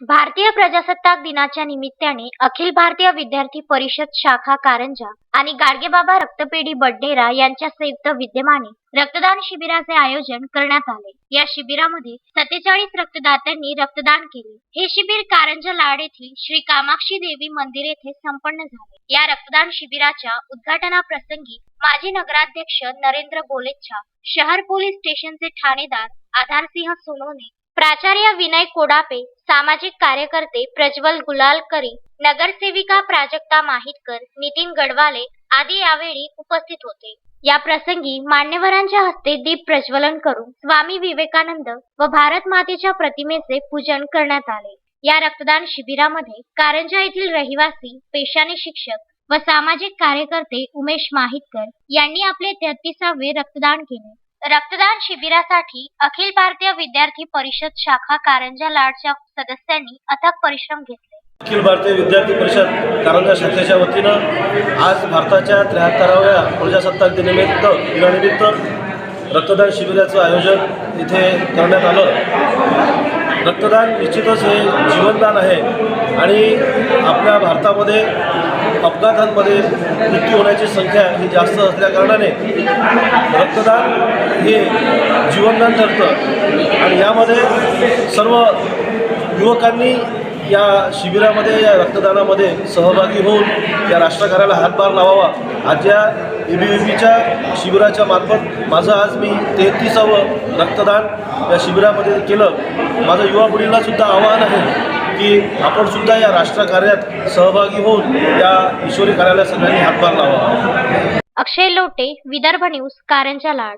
भारतीय प्रजासत्ताक दिनाच्या निमित्ताने अखिल भारतीय विद्यार्थी परिषद शाखा कारंजा आणि गाडगेबाबा रक्तपेढी बडनेरा यांच्या संयुक्त विद्यमाने रक्तदान शिबिराचे आयोजन करण्यात आले. या शिबिरामध्ये सत्तेचाळीस रक्तदात्यांनी रक्तदान केले. हे शिबिर कारंजा लाड येथील श्री कामाक्षी देवी मंदिर येथे संपन्न झाले. या रक्तदान शिबिराच्या उद्घाटनाप्रसंगी माजी नगराध्यक्ष नरेंद्र गोलेच्छा शहर पोलीस स्टेशनचे ठाणेदार आधारसिंह सोनवणे प्राचार्य विनय कोडापे सामाजिक कार्यकर्ते प्रज्वल गुलालकरी नगरसेविका प्राजक्ता माहितकर नितीन गडवाले आदी यावेळी उपस्थित होते. या प्रसंगी मान्यवरांच्या हस्ते दीप प्रज्वलन करून स्वामी विवेकानंद व भारत मातेच्या प्रतिमेचे पूजन करण्यात आले. या रक्तदान शिबिरामध्ये कारंजा येथील रहिवासी पेशाने शिक्षक व सामाजिक कार्यकर्ते उमेश माहितकर यांनी आपले तेहतीसावे रक्तदान केले. रक्तदान शिबिरासाठी अखिल भारतीय विद्यार्थी परिषद शाखा कारंजा लाडच्या सदस्यांनी अथक परिश्रम घेतले. अखिल भारतीय विद्यार्थी परिषद कारंजा शाखेच्या वतीनं आज भारताच्या त्र्याहत्तराव्या प्रजासत्ताक दिनानिमित्त दिनानिमित्त रक्तदान शिबिराचं आयोजन इथे करण्यात आलं. रक्तदान निश्चितच हे जीवनदान आहे आणि आपल्या भारतामध्ये अपघातांमध्ये मृत्यू होण्याची संख्या ही जास्त असल्याकारणाने रक्तदान हे जीवनदान ठरतं आणि यामध्ये सर्व युवकांनी या शिबिरामध्ये या रक्तदानामध्ये सहभागी होऊन या राष्ट्रकार्याला हातभार लावावा. आज या ए बी व्ही पीच्या शिबिराच्या मार्फत माझं आज मी तेहतीसावं रक्तदान या शिबिरामध्ये केलं. माझं युवा पिढीला सुद्धा आवाहन आहे की आपण सुद्धा या राष्ट्रकार्यात सहभागी होऊन या ईश्वरी कार्याला सगळ्यांनी हातभार लावावा. अक्षय लोटे विदर्भ न्यूज कारंजा लाड.